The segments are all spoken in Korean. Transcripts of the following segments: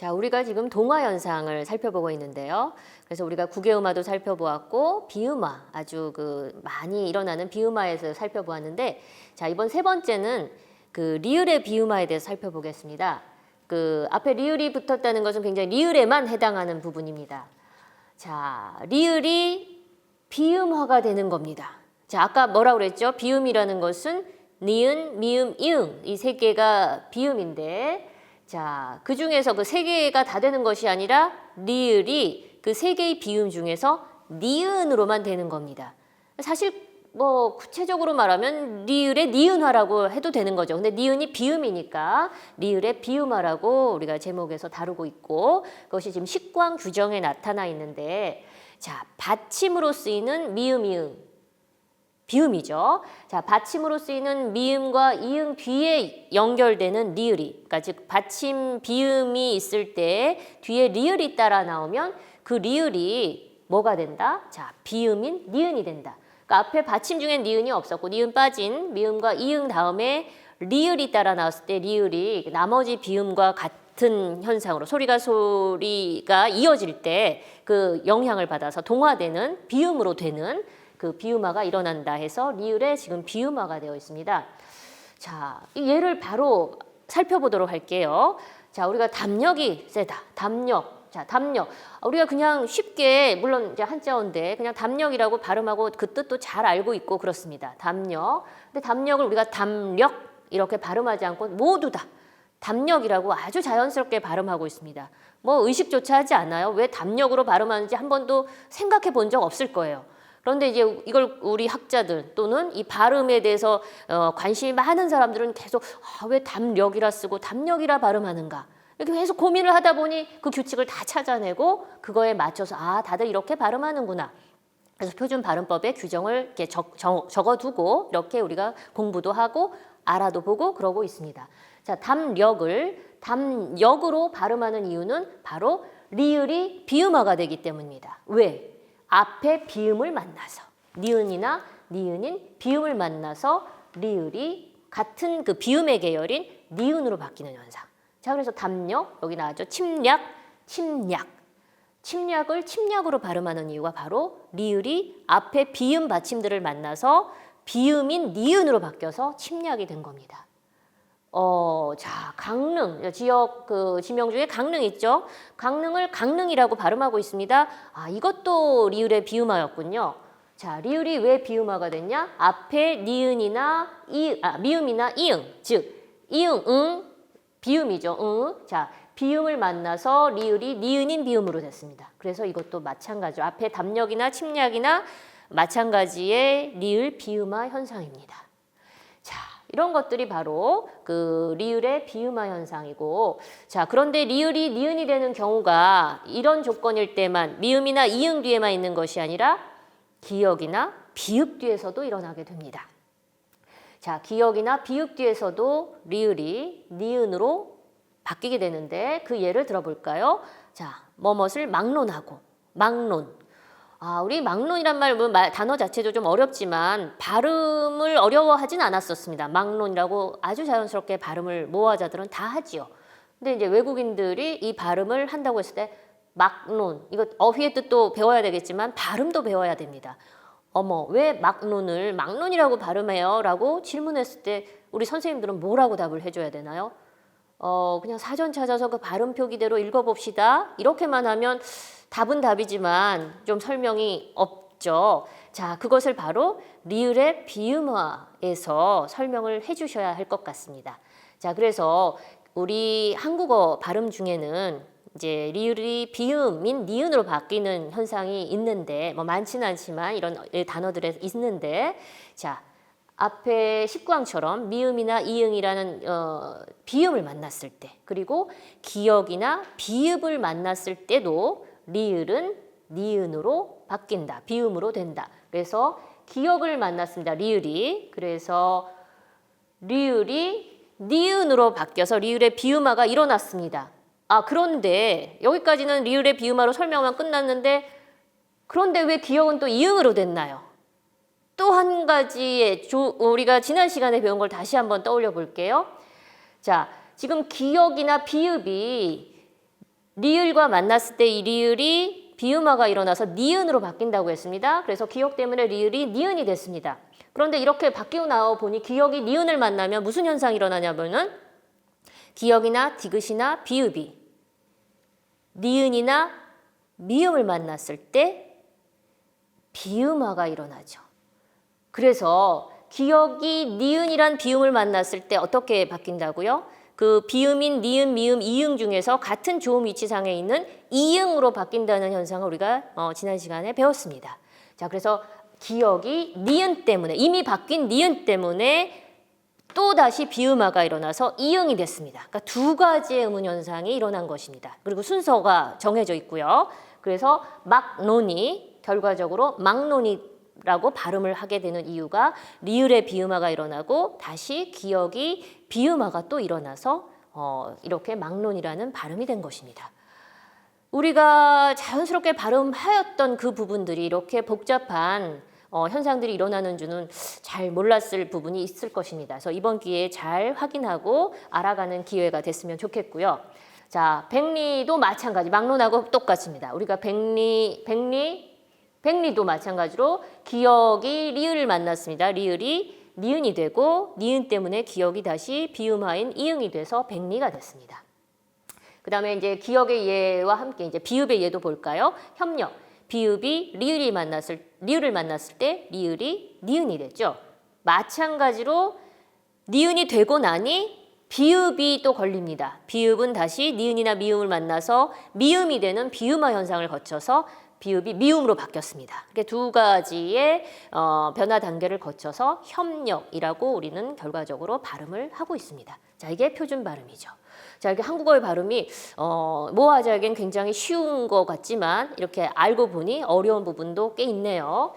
자, 우리가 지금 동화 현상을 살펴보고 있는데요. 그래서 우리가 국외음화도 살펴보았고 비음화 아주 그 많이 일어나는 비음화에서 살펴보았는데 자, 이번 세 번째는 그 리을의 비음화에 대해서 살펴보겠습니다. 그 앞에 리을이 붙었다는 것은 굉장히 리을에만 해당하는 부분입니다. 자, 리을이 비음화가 되는 겁니다. 자, 아까 뭐라고 그랬죠? 비음이라는 것은 니은, 미음, 이응 이 세 개가 비음인데 자, 그 중에서 그 세 개가 다 되는 것이 아니라 리을이 그 세 개의 비음 중에서 니은으로만 되는 겁니다. 사실 뭐 구체적으로 말하면 리을의 니은화라고 해도 되는 거죠. 근데 니은이 비음이니까 리을의 비음화라고 우리가 제목에서 다루고 있고 그것이 지금 식광 규정에 나타나 있는데 자, 받침으로 쓰이는 미음, 이응 비음이죠. 자, 받침으로 쓰이는 미음과 이응 뒤에 연결되는 리을이, 그러니까 즉 받침 비음이 있을 때 뒤에 리을이 따라 나오면 그 리을이 뭐가 된다? 자, 비음인 니은이 된다. 그러니까 앞에 받침 중엔 니은이 없었고 니은 빠진 미음과 이응 다음에 리을이 따라 나왔을 때 리을이 나머지 비음과 같은 현상으로 소리가 소리가 이어질 때 그 영향을 받아서 동화되는 비음으로 되는 그 비음화가 일어난다 해서 리을에 지금 비음화가 되어 있습니다. 자, 이 예를 바로 살펴보도록 할게요. 자, 우리가 담력이 세다. 담력. 자, 담력. 우리가 그냥 쉽게 물론 이제 한자어인데 그냥 담력이라고 발음하고 그 뜻도 잘 알고 있고 그렇습니다. 담력. 근데 담력을 우리가 담력 이렇게 발음하지 않고 모두 다 담력이라고 아주 자연스럽게 발음하고 있습니다. 뭐 의식조차 하지 않아요. 왜 담력으로 발음하는지 한 번도 생각해 본 적 없을 거예요. 그런데 이제 이걸 우리 학자들 또는 이 발음에 대해서 어, 관심이 많은 사람들은 계속 아, 왜 담력이라 쓰고 담력이라 발음하는가 이렇게 계속 고민을 하다 보니 그 규칙을 다 찾아내고 그거에 맞춰서 아 다들 이렇게 발음하는구나. 그래서 표준 발음법의 규정을 이렇게 적, 적, 적어두고 이렇게 우리가 공부도 하고 알아도 보고 그러고 있습니다. 자, 담력을 담력으로 발음하는 이유는 바로 리을이 비음화가 되기 때문입니다. 왜? 앞에 비음을 만나서 니은이나 니은인 비음을 만나서 리을이 같은 그 비음의 계열인 니은으로 바뀌는 현상. 자, 그래서 담력 여기 나왔죠. 침략, 침략. 침략을 침략으로 발음하는 이유가 바로 리을이 앞에 비음 받침들을 만나서 비음인 니은으로 바뀌어서 침략이 된 겁니다. 어, 자, 강릉, 지역 그 지명 중에 강릉 있죠? 강릉을 강릉이라고 발음하고 있습니다. 아, 이것도 리을의 비음화였군요. 자, 리을이 왜 비음화가 됐냐? 앞에 니은이나 이, 아, 미음이나 이응, 즉, 이응, 응, 비음이죠. 응. 자, 비음을 만나서 리을이 니은인 비음으로 됐습니다. 그래서 이것도 마찬가지로 앞에 담력이나 침략이나 마찬가지의 리을 비음화 현상입니다. 자, 이런 것들이 바로 그 리을의 비음화 현상이고 자, 그런데 리을이 니은이 되는 경우가 이런 조건일 때만 미음이나 이응 뒤에만 있는 것이 아니라 기역이나 비읍 뒤에서도 일어나게 됩니다. 자, 기역이나 비읍 뒤에서도 리을이 니은으로 바뀌게 되는데 그 예를 들어볼까요? 자, 뭐뭇을 막론하고 막론. 아, 우리 막론이란 말, 뭐말 단어 자체도 좀 어렵지만 발음을 어려워하진 않았었습니다. 막론이라고 아주 자연스럽게 발음을 모아자들은 다 하지요. 근데 이제 외국인들이 이 발음을 한다고 했을 때 막론 이거 어휘의 뜻도 배워야 되겠지만 발음도 배워야 됩니다. 어머 왜 막론을 막론이라고 발음해요? 라고 질문했을 때 우리 선생님들은 뭐라고 답을 해줘야 되나요? 어 그냥 사전 찾아서 그 발음 표기대로 읽어봅시다 이렇게만 하면 답은 답이지만 좀 설명이 없죠. 자 그것을 바로 리을의 비음화에서 설명을 해 주셔야 할 것 같습니다. 자 그래서 우리 한국어 발음 중에는 이제 리을이 비음인 니은으로 바뀌는 현상이 있는데 뭐 많지는 않지만 이런 단어들에 있는데 자 앞에 십광처럼 미음이나 이응이라는 어, 비음을 만났을 때 그리고 기역이나 비읍을 만났을 때도 리을은 니은으로 바뀐다 비음으로 된다 그래서 기역을 만났습니다 리을이 그래서 리을이 니은으로 바뀌어서 리을의 비음화가 일어났습니다. 아, 그런데 여기까지는 리을의 비음화로 설명만 끝났는데 그런데 왜 기억은 또 이응으로 됐나요? 또 한 가지의 조, 우리가 지난 시간에 배운 걸 다시 한번 떠올려 볼게요. 자, 지금 기억이나 비읍이 리을과 만났을 때 이 리을이 비음화가 일어나서 니은으로 바뀐다고 했습니다. 그래서 기억 때문에 리을이 니은이 됐습니다. 그런데 이렇게 바뀌고 나와 보니 기억이 니은을 만나면 무슨 현상이 일어나냐면은 기억이나 디귿이나 비읍이 니은이나 미음을 만났을 때 비음화가 일어나죠. 그래서 기억이 니은이란 비음을 만났을 때 어떻게 바뀐다고요? 그 비음인 니은, 미음, 이응 중에서 같은 조음 위치상에 있는 이응으로 바뀐다는 현상을 우리가 어, 지난 시간에 배웠습니다. 자, 그래서 기억이 니은 때문에 이미 바뀐 니은 때문에 또 다시 비음화가 일어나서 이응이 됐습니다. 그러니까 두 가지의 음운 현상이 일어난 것입니다. 그리고 순서가 정해져 있고요. 그래서 막론이 결과적으로 막론이 라고 발음을 하게 되는 이유가 리을의 비음화가 일어나고 다시 기억이 비음화가 또 일어나서 어, 이렇게 막론이라는 발음이 된 것입니다. 우리가 자연스럽게 발음하였던 그 부분들이 이렇게 복잡한 어, 현상들이 일어나는 줄은 잘 몰랐을 부분이 있을 것입니다. 그래서 이번 기회에 잘 확인하고 알아가는 기회가 됐으면 좋겠고요. 자, 백리도 마찬가지, 막론하고 똑같습니다. 우리가 백리, 백리, 백리도 마찬가지로 기억이 리을을 만났습니다. 리을이 니은이 되고 니은 때문에 기억이 다시 비음화인 이응이 돼서 백리가 됐습니다. 그 다음에 이제 기억의 예와 함께 이제 비읍의 예도 볼까요? 협력. 비읍이 리을이 만났을 리을을 만났을 때 리을이 니은이 됐죠. 마찬가지로 니은이 되고 나니 비읍이 또 걸립니다. 비읍은 다시 니은이나 미음을 만나서 미음이 되는 비음화 현상을 거쳐서 비읍이 미음으로 바뀌었습니다. 이렇게 두 가지의 어, 변화 단계를 거쳐서 협력이라고 우리는 결과적으로 발음을 하고 있습니다. 자, 이게 표준 발음이죠. 자, 이렇게 한국어의 발음이 어, 모아자에겐 굉장히 쉬운 것 같지만 이렇게 알고 보니 어려운 부분도 꽤 있네요.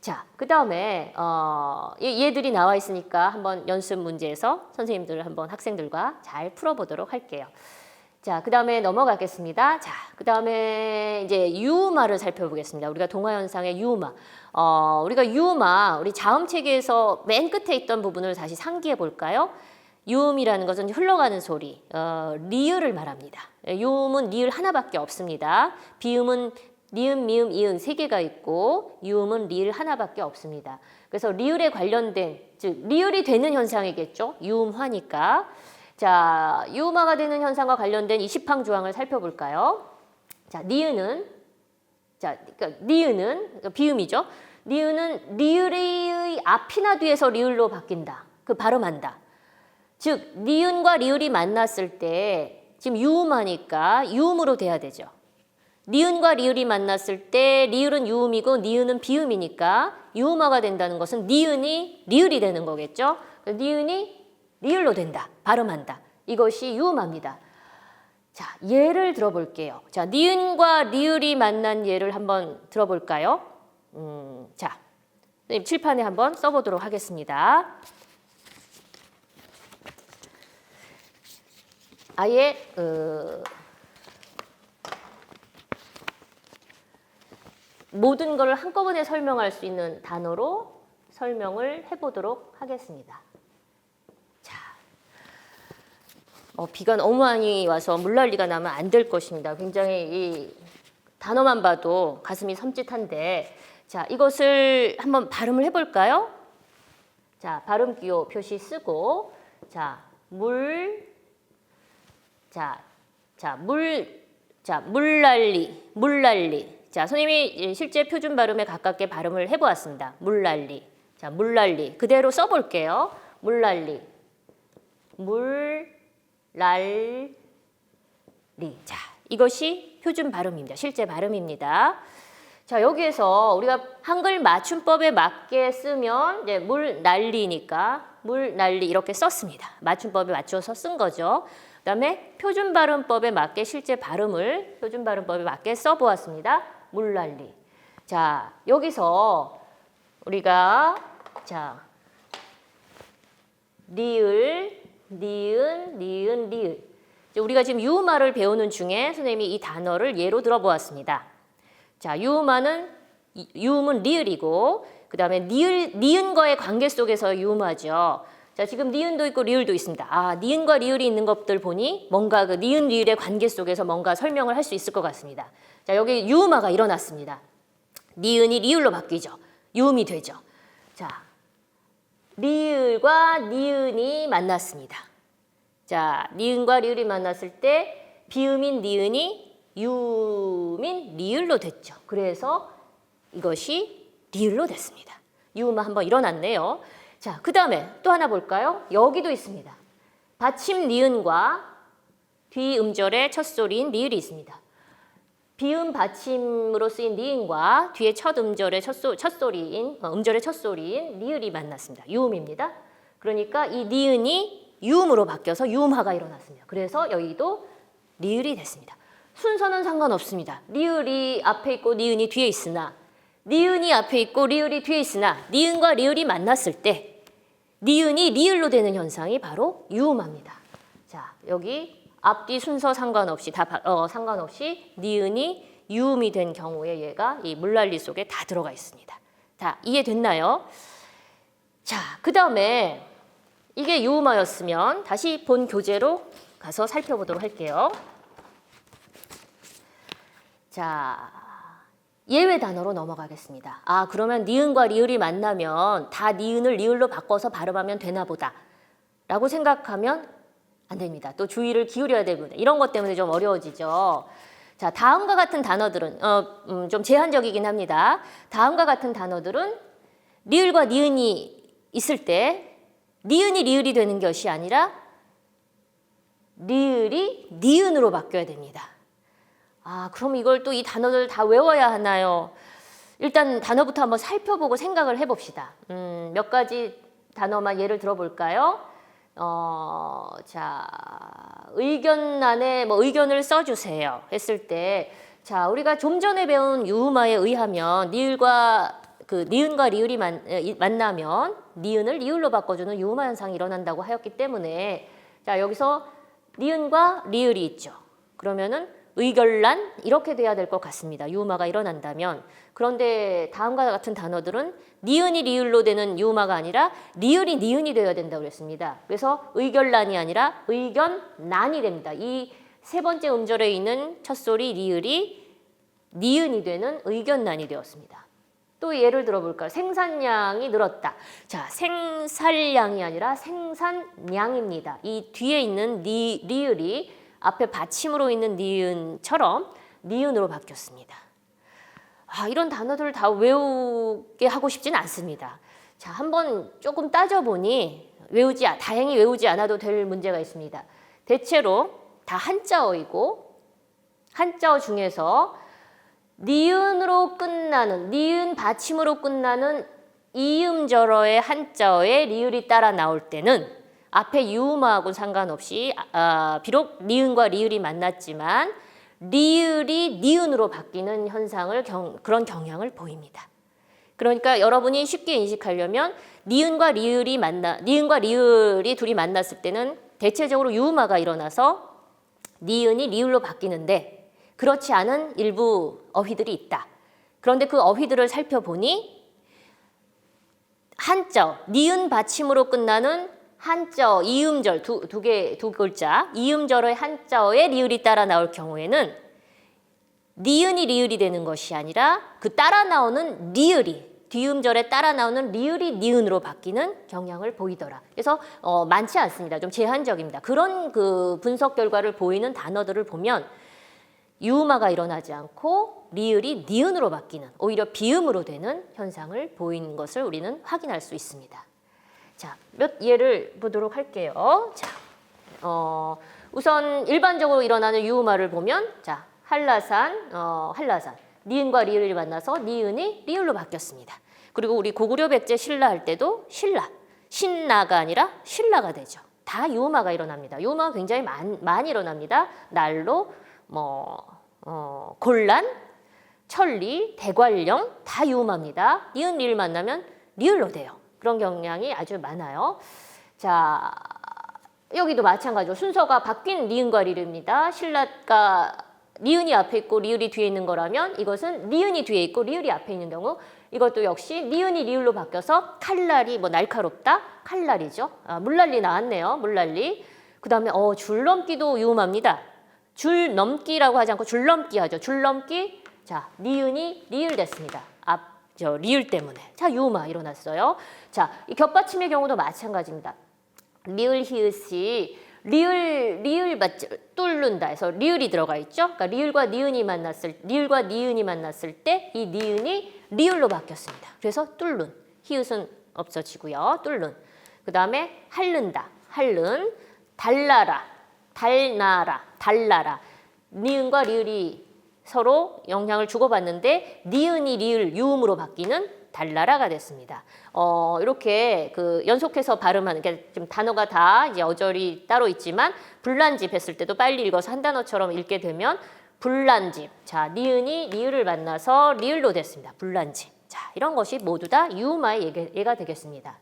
자, 그 다음에 어, 얘- 얘들이 나와 있으니까 한번 연습 문제에서 선생님들 한번 학생들과 잘 풀어보도록 할게요. 자, 그 다음에 넘어가겠습니다. 자, 그 다음에 이제 유음화를 살펴보겠습니다. 우리가 동화 현상의 유음화. 어, 우리가 유음화, 우리 자음 체계에서 맨 끝에 있던 부분을 다시 상기해 볼까요? 유음이라는 것은 흘러가는 소리, 어, 리을을 말합니다. 예, 유음은 리을 하나밖에 없습니다. 비음은 니은, 미음, 이응 세 개가 있고 유음은 리을 하나밖에 없습니다. 그래서 리을에 관련된 즉 리을이 되는 현상이겠죠. 유음화니까. 자, 유음화가 되는 현상과 관련된 이 시팡 조항을 살펴볼까요? 자, 니은은 자, 그러니까 니은은 그러니까 비음이죠. 니은은 리을의 앞이나 뒤에서 리을로 바뀐다. 그 발음한다. 즉 니은과 리을이 만났을 때 지금 유음하니까 유음으로 돼야 되죠. 니은과 리을이 만났을 때 리을은 유음이고 니은은 비음이니까 유음화가 된다는 것은 니은이 리을이 되는 거겠죠. 니은이 리을로 된다. 발음한다. 이것이 유음합니다. 자, 예를 들어볼게요. 자, 니은과 리을이 만난 예를 한번 들어볼까요? 음, 자, 칠판에 한번 써보도록 하겠습니다. 아예 그 모든 걸 한꺼번에 설명할 수 있는 단어로 설명을 해보도록 하겠습니다. 자, 어, 비가 너무 많이 와서 물난리가 나면 안 될 것입니다. 굉장히 이 단어만 봐도 가슴이 섬찟한데, 자, 이것을 한번 발음을 해볼까요? 자, 발음 기호 표시 쓰고, 자, 물, 자, 자, 물, 자, 물난리, 물난리. 자, 선생님이 실제 표준 발음에 가깝게 발음을 해보았습니다. 물난리. 자, 물난리. 그대로 써볼게요. 물난리. 물 난리. 자, 이것이 표준 발음입니다. 실제 발음입니다. 자, 여기에서 우리가 한글 맞춤법에 맞게 쓰면 이제 물 난리니까 물 난리 이렇게 썼습니다. 맞춤법에 맞춰서 쓴 거죠. 그다음에 표준 발음법에 맞게 실제 발음을 표준 발음법에 맞게 써 보았습니다. 물 난리. 자, 여기서 우리가 자 리을, 니은, 니은, 리을. 우리가 지금 유음화를 배우는 중에 선생님이 이 단어를 예로 들어보았습니다. 자, 이- 유음은 리을이고 그 다음에 니을 니은과의 관계 속에서 유음화죠. 자, 자, 지금 니은도 있고 리을도 있습니다. 아, 니은과 리을이 있는 것들 보니 뭔가 그 니은 리을의 관계 속에서 뭔가 설명을 할 수 있을 것 같습니다. 자, 여기 유음화가 일어났습니다. 니은이 리을로 바뀌죠. 유음이 되죠. 자, 리을과 니은이 만났습니다. 자, 니은과 리을이 만났을 때 비음인 니은이 유음인 리을로 됐죠. 그래서 이것이 리을로 됐습니다. 유음화 한번 일어났네요. 자, 그 다음에 또 하나 볼까요? 여기도 있습니다. 받침 니은과 뒤음절의 첫 소리인 리을이 있습니다. 비음 받침으로 쓰인 니은과 뒤에 첫 음절의 첫, 소, 첫 소리인 어, 음절의 첫 소리인 리을이 만났습니다. 유음입니다. 그러니까 이 니은이 유음으로 바뀌어서 유음화가 일어났습니다. 그래서 여기도 리을이 됐습니다. 순서는 상관없습니다. 리을이 앞에 있고 니은이 뒤에 있으나 니은이 앞에 있고 리을이 뒤에 있으나 니은과 리을이 만났을 때 니은이 리을로 되는 현상이 바로 유음합니다. 자, 여기 앞뒤 순서 상관없이 다 바- 어, 상관없이 니은이 유음이 된 경우에 얘가 이 물난리 속에 다 들어가 있습니다. 다 이해됐나요? 자, 그 다음에 이게 유음하였으면 다시 본 교재로 가서 살펴보도록 할게요. 자, 예외 단어로 넘어가겠습니다. 아, 그러면 니은과 리을이 만나면 다 니은을 리을로 바꿔서 발음하면 되나 보다. 라고 생각하면 안 됩니다. 또 주의를 기울여야 되거든요. 이런 것 때문에 좀 어려워지죠. 자, 다음과 같은 단어들은 어, 음, 좀 제한적이긴 합니다. 다음과 같은 단어들은 리을과 니은이 있을 때 니은이 리을이 되는 것이 아니라 리을이 니은으로 바뀌어야 됩니다. 아, 그럼 이걸 또 이 단어들 다 외워야 하나요? 일단 단어부터 한번 살펴보고 생각을 해봅시다. 음, 몇 가지 단어만 예를 들어볼까요? 어, 자, 의견란에 뭐 의견을 써주세요 했을 때, 자, 우리가 좀 전에 배운 유음화에 의하면 니을과 그 니은과 리을이 만, 만나면 니은을 리을로 바꿔주는 유음화 현상이 일어난다고 하였기 때문에 자 여기서 니은과 리을이 있죠. 그러면은 의결란 이렇게 돼야 될 것 같습니다. 유음화가 일어난다면 그런데 다음과 같은 단어들은 니은이 리을로 되는 유음화가 아니라 리을이 니은이 되어야 된다고 그랬습니다. 그래서 의결란이 아니라 의견난이 됩니다. 이 세 번째 음절에 있는 첫 소리 리을이 니은이 되는 의견난이 되었습니다. 또 예를 들어볼까요? 생산량이 늘었다. 자, 생산량이 아니라 생산량입니다. 이 뒤에 있는 니, 리을이 앞에 받침으로 있는 니은처럼 니은으로 바뀌었습니다. 아, 이런 단어들을 다 외우게 하고 싶지는 않습니다. 자, 한번 조금 따져보니 외우지, 아- 다행히 외우지 않아도 될 문제가 있습니다. 대체로 다 한자어이고 한자어 중에서 니은으로 끝나는 니은 받침으로 끝나는 이음절어의 한자어에 리을이 따라 나올 때는 앞에 유음하고 상관없이 아, 비록 니은과 리을이 만났지만 리을이 니은으로 바뀌는 현상을 경, 그런 경향을 보입니다. 그러니까 여러분이 쉽게 인식하려면 니은과 리을이 만나 니은과 리을이 둘이 만났을 때는 대체적으로 유음화가 일어나서 니은이 리을로 바뀌는데 그렇지 않은 일부 어휘들이 있다. 그런데 그 어휘들을 살펴보니 한자, 니은 받침으로 끝나는 한자, 이음절 두 두 개 두 글자 이음절의 한자어에 리을이 따라 나올 경우에는 니은이 리을이 되는 것이 아니라 그 따라 나오는 리을이 뒤음절에 따라 나오는 리을이 니은으로 바뀌는 경향을 보이더라. 그래서 어, 많지 않습니다. 좀 제한적입니다. 그런 그 분석 결과를 보이는 단어들을 보면 유음화가 일어나지 않고 리을이 니은으로 바뀌는 오히려 비음으로 되는 현상을 보이는 것을 우리는 확인할 수 있습니다. 자, 몇 예를 보도록 할게요. 자, 어, 우선 일반적으로 일어나는 유음화를 보면 자, 한라산, 어, 한라산. 니은과 리을이 만나서 니은이 리을로 바뀌었습니다. 그리고 우리 고구려 백제 신라 할 때도 신라, 신나가 아니라 신라가 되죠. 다 유음화가 일어납니다. 유음화가 굉장히 많, 많이 일어납니다. 날로, 뭐, 어, 곤란, 천리, 대관령 다 유음합니다. 니은 리을 만나면 리을로 돼요. 그런 경향이 아주 많아요. 자, 여기도 마찬가지로 순서가 바뀐 니은과 리을입니다. 신라가 니은이 앞에 있고 리을이 뒤에 있는 거라면 이것은 니은이 뒤에 있고 리을이 앞에 있는 경우 이것도 역시 니은이 리을로 바뀌어서 칼날이 뭐 날카롭다 칼날이죠. 아, 물난리 나왔네요. 물난리. 그 다음에 어 줄넘기도 유음합니다. 줄넘기라고 하지 않고 줄넘기 하죠. 줄넘기. 자 니은이 리을 됐습니다. 앞저 리을 때문에. 자 유음아 일어났어요. 자 이 겹받침의 경우도 마찬가지입니다. 리을 히읗이 리을 리을 맞죠 뚫는다 해서 리을이 들어가 있죠. 그러니까 리을과 니은이 만났을 리을과 니은이 만났을 때 이 니은이 리을로 바뀌었습니다. 그래서 뚫는 히읗은 없어지고요. 뚫는 그다음에 할른다 할른 달나라 달나라 달나라 니은과 리을이 서로 영향을 주고받는데 니은이 리을 유음으로 바뀌는 달나라가 됐습니다. 어, 이렇게 그 연속해서 발음하는 게 좀 단어가 다 이제 어절이 따로 있지만 불난집 했을 때도 빨리 읽어서 한 단어처럼 읽게 되면 불난집. 자, 니은이 리을을 만나서 리을로 됐습니다. 불난집. 자, 이런 것이 모두 다 유마의 예가 되겠습니다.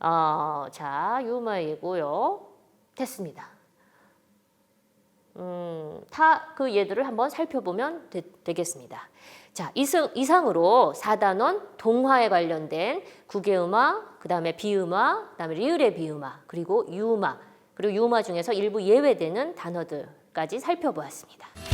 어, 자, 유마의 예고요. 됐습니다. 음, 다 그 예들을 한번 살펴보면 되, 겠습니다 자, 이승, 이상으로 4단원 동화에 관련된 구개음화, 그 다음에 비음화, 그 다음에 리을의 비음화, 그리고 유음화, 그리고 유음화 중에서 일부 예외되는 단어들까지 살펴보았습니다.